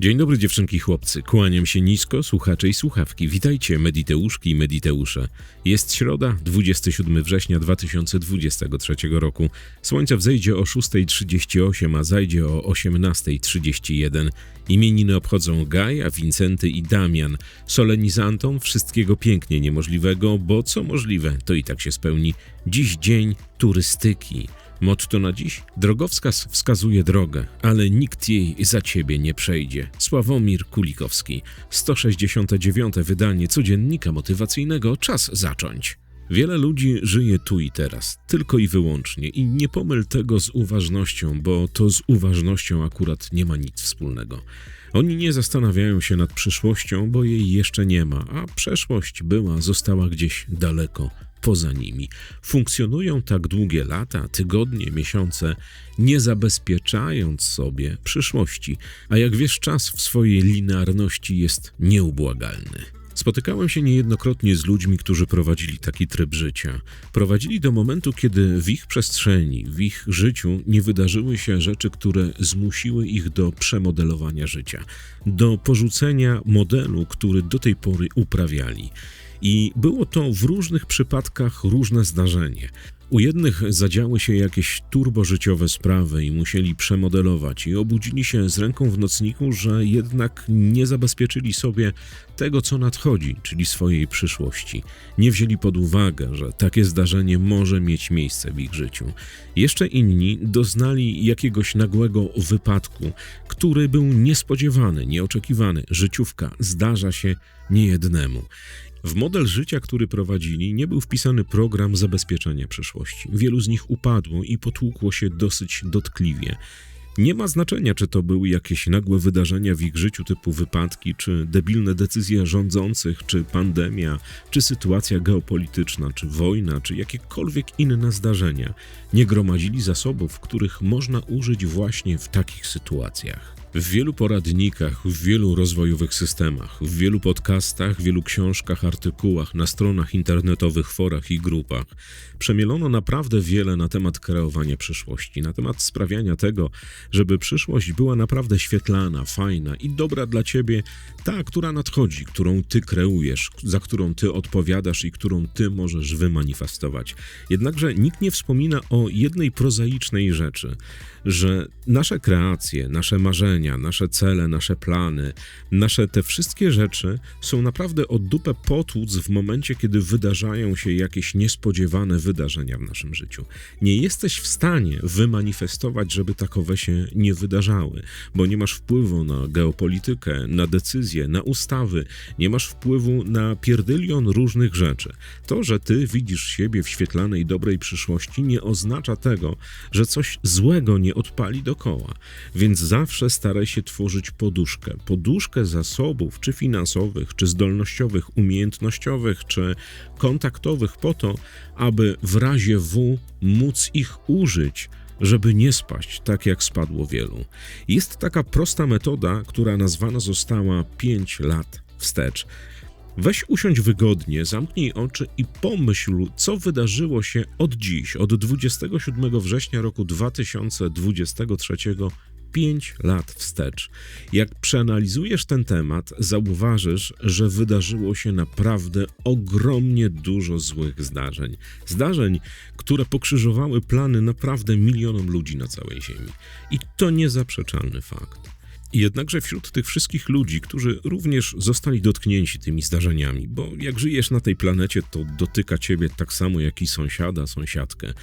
Dzień dobry dziewczynki chłopcy, kłaniam się nisko, słuchacze i słuchawki. Witajcie Mediteuszki i Mediteusze. Jest środa, 27 września 2023 roku. Słońce wzejdzie o 6.38, a zajdzie o 18.31. Imieniny obchodzą Gaja, Wincenty i Damian. Solenizantom wszystkiego pięknie niemożliwego, bo co możliwe, to i tak się spełni. Dziś dzień turystyki. Motto na dziś? Drogowskaz wskazuje drogę, ale nikt jej za ciebie nie przejdzie. Sławomir Kulikowski. 169. wydanie codziennika motywacyjnego. Czas zacząć. Wiele ludzi żyje tu i teraz, tylko i wyłącznie, i nie pomyl tego z uważnością, bo to z uważnością akurat nie ma nic wspólnego. Oni nie zastanawiają się nad przyszłością, bo jej jeszcze nie ma, a przeszłość była, została gdzieś daleko poza nimi. Funkcjonują tak długie lata, tygodnie, miesiące, nie zabezpieczając sobie przyszłości, a jak wiesz, czas w swojej linearności jest nieubłagalny. Spotykałem się niejednokrotnie z ludźmi, którzy prowadzili taki tryb życia. Prowadzili do momentu, kiedy w ich przestrzeni, w ich życiu nie wydarzyły się rzeczy, które zmusiły ich do przemodelowania życia, do porzucenia modelu, który do tej pory uprawiali. I było to w różnych przypadkach różne zdarzenie. U jednych zadziały się jakieś turbożyciowe sprawy i musieli przemodelować i obudzili się z ręką w nocniku, że jednak nie zabezpieczyli sobie tego, co nadchodzi, czyli swojej przyszłości. Nie wzięli pod uwagę, że takie zdarzenie może mieć miejsce w ich życiu. Jeszcze inni doznali jakiegoś nagłego wypadku, który był niespodziewany, nieoczekiwany. Życiówka zdarza się niejednemu. W model życia, który prowadzili, nie był wpisany program zabezpieczenia przyszłości. Wielu z nich upadło i potłukło się dosyć dotkliwie. Nie ma znaczenia, czy to były jakieś nagłe wydarzenia w ich życiu, typu wypadki, czy debilne decyzje rządzących, czy pandemia, czy sytuacja geopolityczna, czy wojna, czy jakiekolwiek inne zdarzenia. Nie gromadzili zasobów, których można użyć właśnie w takich sytuacjach. W wielu poradnikach, w wielu rozwojowych systemach, w wielu podcastach, wielu książkach, artykułach, na stronach internetowych, forach i grupach przemielono naprawdę wiele na temat kreowania przyszłości, na temat sprawiania tego, żeby przyszłość była naprawdę świetlana, fajna i dobra dla ciebie, ta, która nadchodzi, którą ty kreujesz, za którą ty odpowiadasz i którą ty możesz wymanifestować. Jednakże nikt nie wspomina o jednej prozaicznej rzeczy, że nasze kreacje, nasze marzenia, nasze cele, nasze plany, nasze te wszystkie rzeczy są naprawdę od dupę potłuc w momencie, kiedy wydarzają się jakieś niespodziewane wydarzenia w naszym życiu. Nie jesteś w stanie wymanifestować, żeby takowe się nie wydarzały, bo nie masz wpływu na geopolitykę, na decyzje, na ustawy, nie masz wpływu na pierdylion różnych rzeczy. To, że ty widzisz siebie w świetlanej, dobrej przyszłości, nie oznacza tego, że coś złego nie odpali dokoła. Więc zawsze staraj się tworzyć poduszkę. Poduszkę zasobów, czy finansowych, czy zdolnościowych, umiejętnościowych, czy kontaktowych, po to, aby w razie W móc ich użyć żeby nie spaść tak jak spadło wielu. Jest taka prosta metoda, która nazwana została 5 lat wstecz. Weź usiądź wygodnie, zamknij oczy i pomyśl, co wydarzyło się od dziś, od 27 września roku 2023 5 lat wstecz. Jak przeanalizujesz ten temat, zauważysz, że wydarzyło się naprawdę ogromnie dużo złych zdarzeń. Zdarzeń, które pokrzyżowały plany naprawdę milionom ludzi na całej Ziemi. I to niezaprzeczalny fakt. Jednakże wśród tych wszystkich ludzi, którzy również zostali dotknięci tymi zdarzeniami, bo jak żyjesz na tej planecie, to dotyka ciebie tak samo jak i sąsiada, sąsiadkę,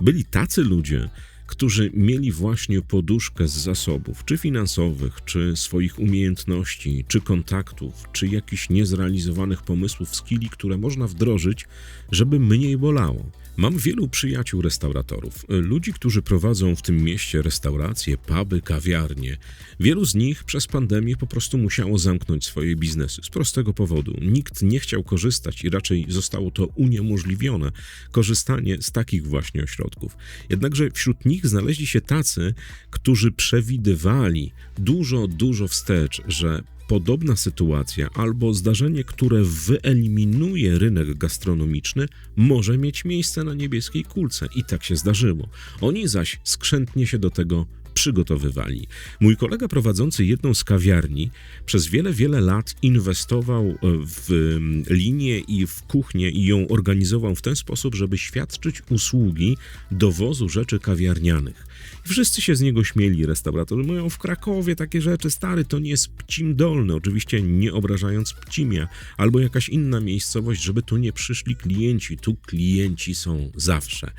byli tacy ludzie, którzy mieli właśnie poduszkę z zasobów, czy finansowych, czy swoich umiejętności, czy kontaktów, czy jakichś niezrealizowanych pomysłów, skilli, które można wdrożyć, żeby mniej bolało. Mam wielu przyjaciół restauratorów, ludzi, którzy prowadzą w tym mieście restauracje, puby, kawiarnie. Wielu z nich przez pandemię po prostu musiało zamknąć swoje biznesy z prostego powodu. Nikt nie chciał korzystać i raczej zostało to uniemożliwione korzystanie z takich właśnie ośrodków. Jednakże wśród nich znaleźli się tacy, którzy przewidywali dużo, dużo wstecz, że podobna sytuacja albo zdarzenie, które wyeliminuje rynek gastronomiczny, może mieć miejsce na niebieskiej kulce. I tak się zdarzyło. Oni zaś skrzętnie się do tego przygotowywali. Mój kolega prowadzący jedną z kawiarni przez wiele, wiele lat inwestował e, w mm, linię i w kuchnię i ją organizował w ten sposób, żeby świadczyć usługi dowozu rzeczy kawiarnianych. Wszyscy się z niego śmieli, restauratorzy mówią w Krakowie takie rzeczy, stary, to nie jest Pcim Dolny, oczywiście nie obrażając Pcimia, albo jakaś inna miejscowość, żeby tu nie przyszli klienci, tu klienci są zawsze.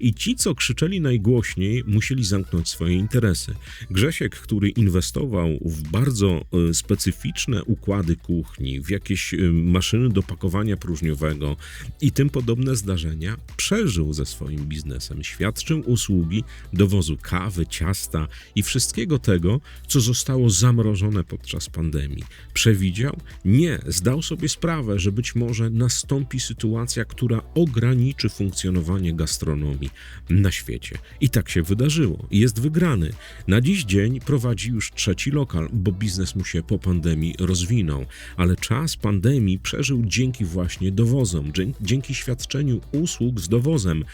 I ci, co krzyczeli najgłośniej, musieli zamknąć swoje interesy. Grzesiek, który inwestował w bardzo e, specyficzne układy kuchni, w jakieś e, maszyny do pakowania próżniowego i tym podobne zdarzenia, przeżył ze swoim biznesem, świadczył usługi dowozu kawy, ciasta i wszystkiego tego, co zostało zamrożone podczas pandemii. Przewidział? Nie, zdał sobie sprawę, że być może nastąpi sytuacja, która ograniczy funkcjonowanie gastronomii na świecie. I tak się wydarzyło. Jest wygrany. Na dziś dzień prowadzi już trzeci lokal, bo biznes mu się po pandemii rozwinął, ale czas pandemii przeżył dzięki właśnie dowozom, dzięki świadczeniu usług z dowozem.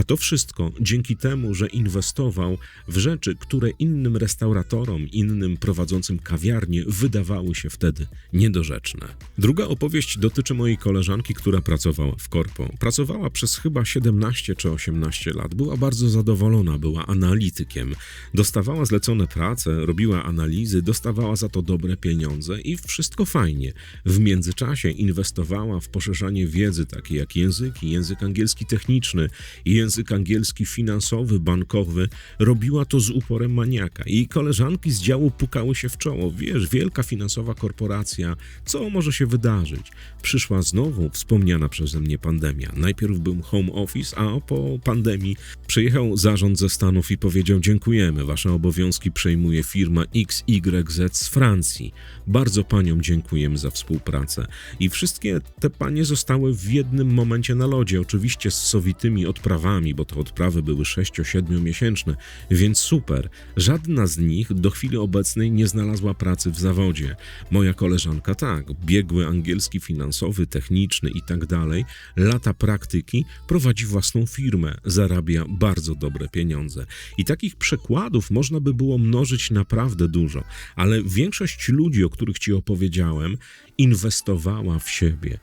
A to wszystko dzięki temu, że inwestował w rzeczy, które innym restauratorom, innym prowadzącym kawiarnie wydawały się wtedy niedorzeczne. Druga opowieść dotyczy mojej koleżanki, która pracowała w korpo. Pracowała przez chyba 17 czy 18 lat. Była bardzo zadowolona, była analitykiem. Dostawała zlecone prace, robiła analizy, dostawała za to dobre pieniądze i wszystko fajnie. W międzyczasie inwestowała w poszerzanie wiedzy, takie jak języki, język angielski techniczny i język angielski finansowy, bankowy, robiła to z uporem maniaka. Jej koleżanki z działu pukały się w czoło. Wiesz, wielka finansowa korporacja, co może się wydarzyć? Przyszła znowu wspomniana przeze mnie pandemia. Najpierw był home office, a po pandemii przyjechał zarząd ze Stanów i powiedział: Dziękujemy, wasze obowiązki przejmuje firma XYZ z Francji. Bardzo paniom dziękujemy za współpracę. I wszystkie te panie zostały w jednym momencie na lodzie, oczywiście z sowitymi odprawami, bo te odprawy były 6-7 miesięczne, więc super. Żadna z nich do chwili obecnej nie znalazła pracy w zawodzie. Moja koleżanka tak, biegły angielski finansowy, techniczny i tak dalej, lata praktyki, prowadzi własną firmę, zarabia bardzo dobre pieniądze. I takich przykładów można by było mnożyć naprawdę dużo, ale większość ludzi, o których ci opowiedziałem, inwestowała w siebie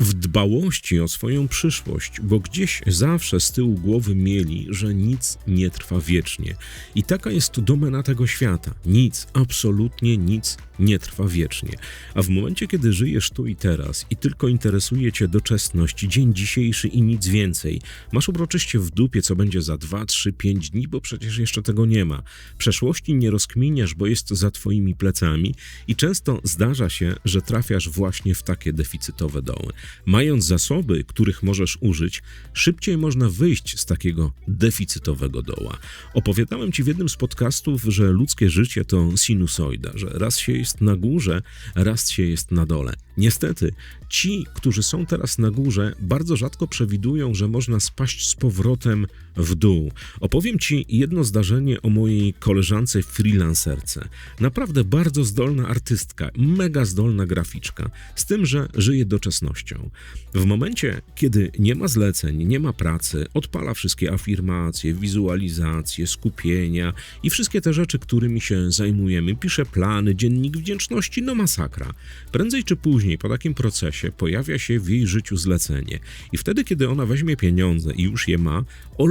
w dbałości o swoją przyszłość, bo gdzieś zawsze z tyłu głowy mieli, że nic nie trwa wiecznie. I taka jest domena tego świata. Nic, absolutnie nic nie trwa wiecznie. A w momencie, kiedy żyjesz tu i teraz i tylko interesuje cię doczesność, dzień dzisiejszy i nic więcej, masz uroczyście w dupie, co będzie za 2, 3, 5 dni, bo przecież jeszcze tego nie ma. Przeszłości nie rozkminiasz, bo jest za twoimi plecami i często zdarza się, że trafiasz właśnie w takie deficytowe doły. Mając zasoby, których możesz użyć, szybciej można wyjść z takiego deficytowego doła. Opowiadałem ci w jednym z podcastów, że ludzkie życie to sinusoida, że raz się jest na górze, raz się jest na dole. Niestety, ci, którzy są teraz na górze, bardzo rzadko przewidują, że można spaść z powrotem w dół. Opowiem ci jedno zdarzenie o mojej koleżance freelancerce. Naprawdę bardzo zdolna artystka, mega zdolna graficzka, z tym, że żyje doczesnością. W momencie, kiedy nie ma zleceń, nie ma pracy, odpala wszystkie afirmacje, wizualizacje, skupienia i wszystkie te rzeczy, którymi się zajmujemy, pisze plany, dziennik wdzięczności, no masakra. Prędzej czy później po takim procesie pojawia się w jej życiu zlecenie i wtedy, kiedy ona weźmie pieniądze i już je ma,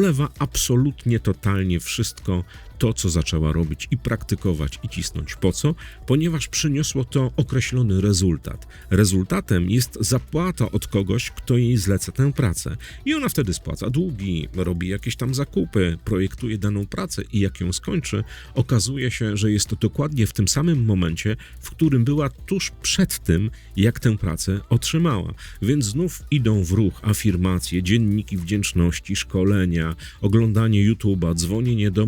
olewa absolutnie, totalnie wszystko to, co zaczęła robić i praktykować i cisnąć. Po co? Ponieważ przyniosło to określony rezultat. Rezultatem jest zapłata od kogoś, kto jej zleca tę pracę. I ona wtedy spłaca długi, robi jakieś tam zakupy, projektuje daną pracę i jak ją skończy, okazuje się, że jest to dokładnie w tym samym momencie, w którym była tuż przed tym, jak tę pracę otrzymała. Więc znów idą w ruch afirmacje, dzienniki wdzięczności, szkolenia, oglądanie YouTube'a, dzwonienie do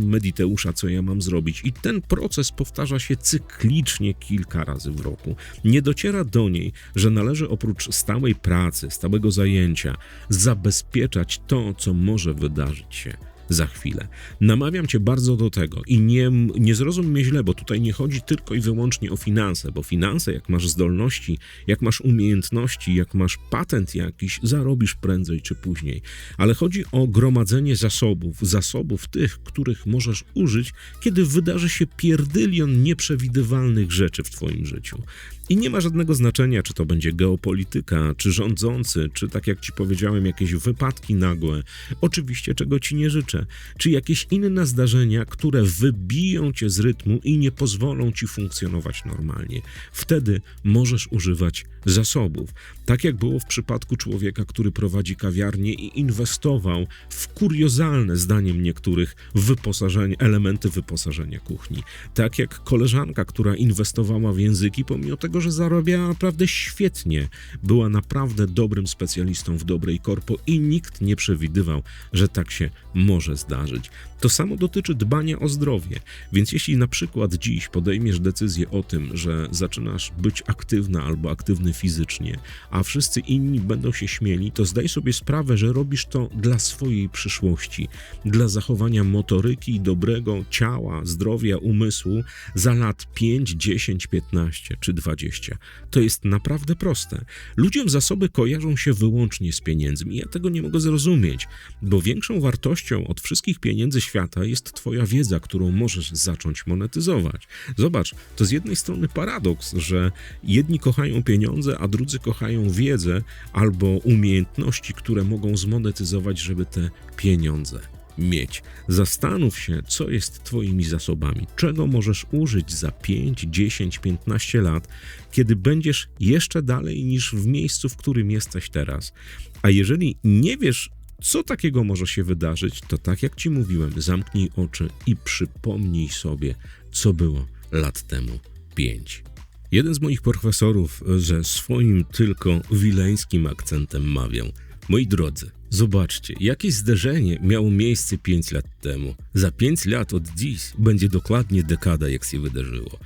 Co ja mam zrobić. I ten proces powtarza się cyklicznie kilka razy w roku. Nie dociera do niej, że należy oprócz stałej pracy, stałego zajęcia, zabezpieczać to, co może wydarzyć się za chwilę. Namawiam cię bardzo do tego i nie, nie zrozum mnie źle, bo tutaj nie chodzi tylko i wyłącznie o finanse, bo finanse, jak masz zdolności, jak masz umiejętności, jak masz patent jakiś, zarobisz prędzej czy później. Ale chodzi o gromadzenie zasobów, zasobów tych, których możesz użyć, kiedy wydarzy się pierdylion nieprzewidywalnych rzeczy w twoim życiu. I nie ma żadnego znaczenia, czy to będzie geopolityka, czy rządzący, czy tak jak ci powiedziałem, jakieś wypadki nagłe. Oczywiście, czego ci nie życzę. Czy jakieś inne zdarzenia, które wybiją cię z rytmu i nie pozwolą ci funkcjonować normalnie. Wtedy możesz używać zasobów. Tak jak było w przypadku człowieka, który prowadzi kawiarnię i inwestował w kuriozalne, zdaniem niektórych, wyposażenie, elementy wyposażenia kuchni. Tak jak koleżanka, która inwestowała w języki, pomimo tego, że zarabiała naprawdę świetnie, była naprawdę dobrym specjalistą w dobrej korpo i nikt nie przewidywał, że tak się może zdarzyć. To samo dotyczy dbania o zdrowie. Więc jeśli na przykład dziś podejmiesz decyzję o tym, że zaczynasz być aktywna albo aktywny fizycznie, a wszyscy inni będą się śmieli, to zdaj sobie sprawę, że robisz to dla swojej przyszłości, dla zachowania motoryki, dobrego ciała, zdrowia, umysłu za lat 5, 10, 15 czy 20. To jest naprawdę proste. Ludziom zasoby kojarzą się wyłącznie z pieniędzmi. Ja tego nie mogę zrozumieć, bo większą wartością od wszystkich pieniędzy świata jest Twoja wiedza, którą możesz zacząć monetyzować. Zobacz, to z jednej strony paradoks, że jedni kochają pieniądze, a drudzy kochają wiedzę albo umiejętności, które mogą zmonetyzować, żeby te pieniądze mieć. Zastanów się, co jest Twoimi zasobami, czego możesz użyć za 5, 10, 15 lat, kiedy będziesz jeszcze dalej niż w miejscu, w którym jesteś teraz. A jeżeli nie wiesz, co takiego może się wydarzyć, to tak jak Ci mówiłem, zamknij oczy i przypomnij sobie, co było lat temu 5. Jeden z moich profesorów, że swoim tylko wileńskim akcentem mawiał: Moi drodzy, zobaczcie, jakie zdarzenie miało miejsce 5 lat temu. Za 5 lat od dziś będzie dokładnie dekada, jak się wydarzyło.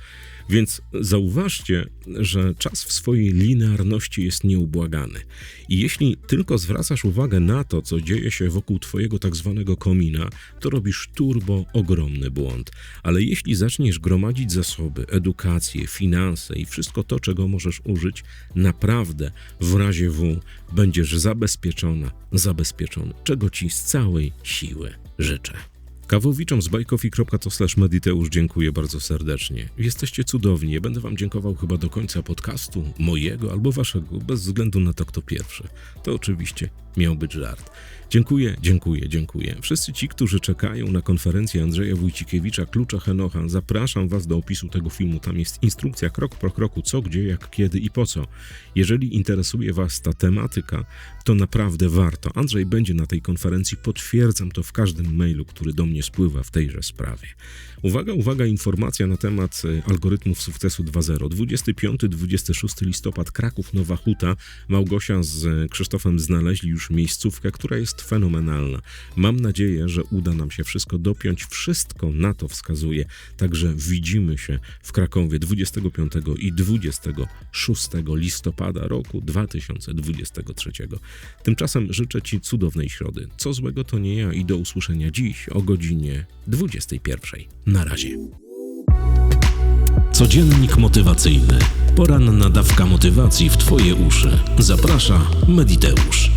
Więc zauważcie, że czas w swojej linearności jest nieubłagany. I jeśli tylko zwracasz uwagę na to, co dzieje się wokół Twojego tak zwanego komina, to robisz turbo ogromny błąd. Ale jeśli zaczniesz gromadzić zasoby, edukację, finanse i wszystko to, czego możesz użyć, naprawdę w razie W będziesz zabezpieczona, zabezpieczony, czego Ci z całej siły życzę. Kawowiczom z bajkofi.to mediteusz dziękuję bardzo serdecznie. Jesteście cudowni. Ja będę wam dziękował chyba do końca podcastu, mojego albo waszego, bez względu na to, kto pierwszy. To oczywiście miał być żart. Dziękuję, dziękuję, dziękuję. Wszyscy ci, którzy czekają na konferencję Andrzeja Wójcikiewicza, Klucza Henocha, zapraszam was do opisu tego filmu. Tam jest instrukcja krok po kroku, co, gdzie, jak, kiedy i po co. Jeżeli interesuje was ta tematyka, to naprawdę warto. Andrzej będzie na tej konferencji, potwierdzam to w każdym mailu, który do mnie spływa w tejże sprawie. Uwaga, uwaga, informacja na temat e, algorytmów sukcesu 2.0. 25-26 listopad, Kraków, Nowa Huta. Małgosia z e, Krzysztofem znaleźli już miejscówkę, która jest fenomenalna. Mam nadzieję, że uda nam się wszystko dopiąć. Wszystko na to wskazuje. Także widzimy się w Krakowie 25 i 26 listopada roku 2023. Tymczasem życzę Ci cudownej środy. Co złego to nie ja i do usłyszenia dziś o godzinie 21. Na razie. Codziennik motywacyjny. Poranna dawka motywacji w Twoje uszy. Zaprasza Mediteusz.